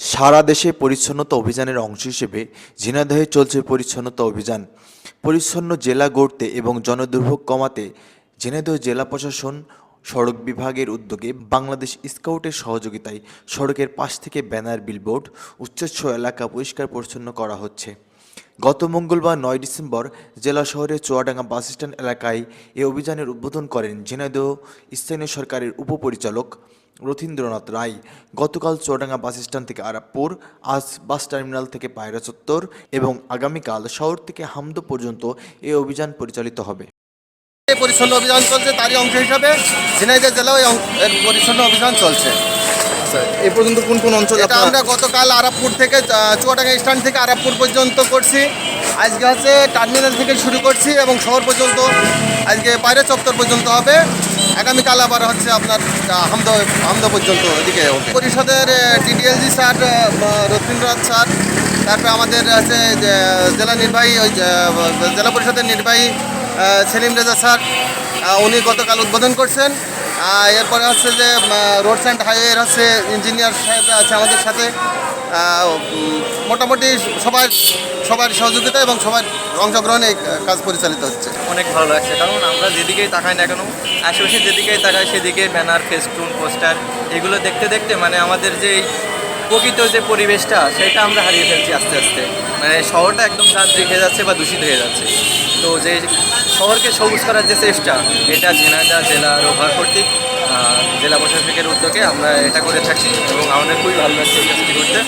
সারা দেশে পরিচ্ছন্নতা অভিযানের অংশ হিসেবে ঝিনাদহে চলছে পরিচ্ছন্নতা অভিযান। পরিচ্ছন্ন জেলা গড়তে এবং জনদুর্ভোগ কমাতে ঝিনাইদহ জেলা প্রশাসন, সড়ক বিভাগের উদ্যোগে বাংলাদেশ স্কাউটের সহযোগিতায় সড়কের পাশ থেকে ব্যানার, বিলবোর্ড, উচ্চস্ব এলাকা পরিষ্কার পরিচ্ছন্ন করা হচ্ছে। গত মঙ্গলবার নয় ডিসেম্বর জেলা শহরের চুয়াডাঙ্গা বাস স্ট্যান্ড এলাকায় এ অভিযানের উদ্বোধন করেন ঝিনাইদহ স্থানীয় সরকারের উপপরিচালক রথীন্দ্রনাথ রায়। গতকাল চুয়াডাঙ্গা বাস স্ট্যান্ড থেকে আরাপপুর, আজ বাস টার্মিনাল থেকে পায়রা চত্বর এবং আগামীকাল শহর থেকে হামদো পর্যন্ত এ অভিযান পরিচালিত হবে। পরিচ্ছন্ন অভিযান চলছে, তারই অংশ হিসাবে ঝিনাইদহ এর পরিচ্ছন্ন অভিযান চলছে। এ পর্যন্ত কোন কোন অঞ্চল এটা আমরা গতকাল আরাপপুর থেকে চুয়াডাঙ্গা স্ট্যান্ড থেকে আরাপপুর পর্যন্ত করছি। আজকে হচ্ছে টার্মিনাল থেকে শুরু করছি এবং শহর পর্যন্ত আজকে বাইরে চত্বর পর্যন্ত হবে। আগামীকাল আবার হচ্ছে আপনার হামদ হামদ পর্যন্ত এদিকে পরিষদের ডিডিএলজি স্যার রথীন্দ্রনাথ স্যার তারপরে আমাদের আছে জেলা নির্বাহী ওই জেলা পরিষদের নির্বাহী সেলিম রেজা স্যার উনি গতকাল উদ্বোধন করছেন। এরপরে হচ্ছে যে রোডস অ্যান্ড হাইওয়ের হচ্ছে ইঞ্জিনিয়ার সাহেব আছে আমাদের সাথে। মোটামুটি সবার সবার সহযোগিতা এবং সবার অংশগ্রহণে কাজ পরিচালিত হচ্ছে। অনেক ভালো লাগছে, কারণ আমরা যেদিকেই তাকাই না কেন, আশেপাশে যেদিকেই তাকাই সেদিকে ব্যানার ফেস্টুন পোস্টার এগুলো দেখতে দেখতে মানে আমাদের যে প্রকৃত যে পরিবেশটা, সেটা আমরা হারিয়ে ফেলছি আস্তে আস্তে। মানে শহরটা একদম যান্ত্রিক হয়ে যাচ্ছে বা দূষিত হয়ে যাচ্ছে। তো যে শহরকে সবুজ করার যে চেষ্টা, এটা ঝিনাইদা জেলা রোভার কর্তৃক জেলা প্রশাসকের উদ্যোগে আমরা এটা করে থাকি এবং আমাদের খুবই ভালো লাগছে এই কাজটি করতে।